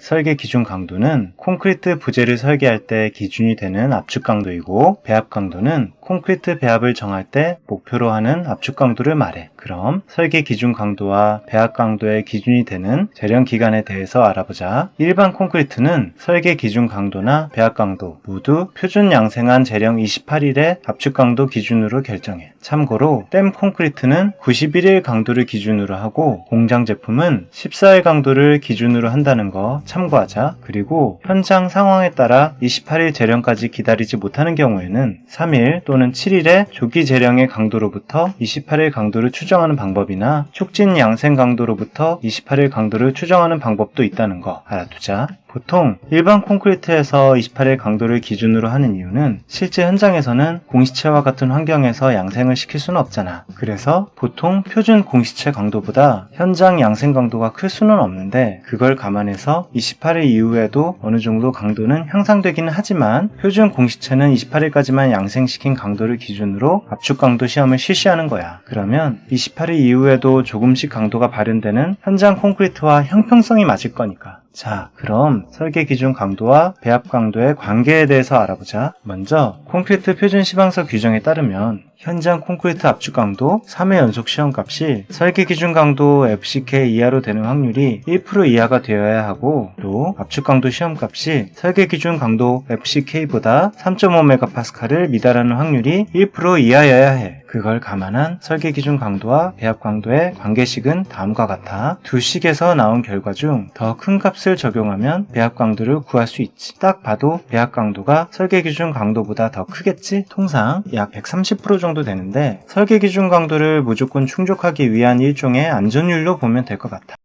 설계 기준 강도는 콘크리트 부재를 설계할 때 기준이 되는 압축 강도이고 배합 강도는 콘크리트 배합을 정할 때 목표로 하는 압축 강도를 말해. 그럼 설계 기준 강도와 배합 강도의 기준이 되는 재련 기간에 대해서 알아보자. 일반 콘크리트는 설계 기준 강도나 배합 강도 모두 표준 양생한 재령 28일의 압축 강도 기준으로 결정해. 참고로 댐 콘크리트는 91일 강도를 기준으로 하고 공장 제품은 14일 강도를 기준으로 한다는 거 참고하자. 그리고 현장 상황에 따라 28일 재령까지 기다리지 못하는 경우에는 3일 또는 7일의 조기 재령의 강도로부터 28일 강도를 추정하는 방법이나 촉진 양생 강도로부터 28일 강도를 추정하는 방법도 있다는 거 알아두자. 보통 일반 콘크리트에서 28일 강도를 기준으로 하는 이유는 실제 현장에서는 공시체와 같은 환경에서 양생을 시킬 수는 없잖아. 그래서 보통 표준 공시체 강도보다 현장 양생 강도가 클 수는 없는데 그걸 감안해서 28일 이후에도 어느 정도 강도는 향상되기는 하지만 표준 공시체는 28일까지만 양생시킨 강도를 기준으로 압축 강도 시험을 실시하는 거야. 그러면 28일 이후에도 조금씩 강도가 발현되는 현장 콘크리트와 형평성이 맞을 거니까. 자, 그럼 설계 기준 강도와 배합 강도의 관계에 대해서 알아보자. 먼저 콘크리트 표준 시방서 규정에 따르면 현장 콘크리트 압축 강도 3회 연속 시험 값이 설계 기준 강도 FCK 이하로 되는 확률이 1% 이하가 되어야 하고 또 압축 강도 시험 값이 설계 기준 강도 FCK보다 3.5MPa를 미달하는 확률이 1% 이하여야 해. 그걸 감안한 설계 기준 강도와 배합 강도의 관계식은 다음과 같아. 두 식에서 나온 결과 중 더 큰 값을 적용하면 배합 강도를 구할 수 있지. 딱 봐도 배합 강도가 설계 기준 강도보다 더 크겠지? 통상 약 130% 정도 되는데 설계 기준 강도를 무조건 충족하기 위한 일종의 안전율로 보면 될 것 같아.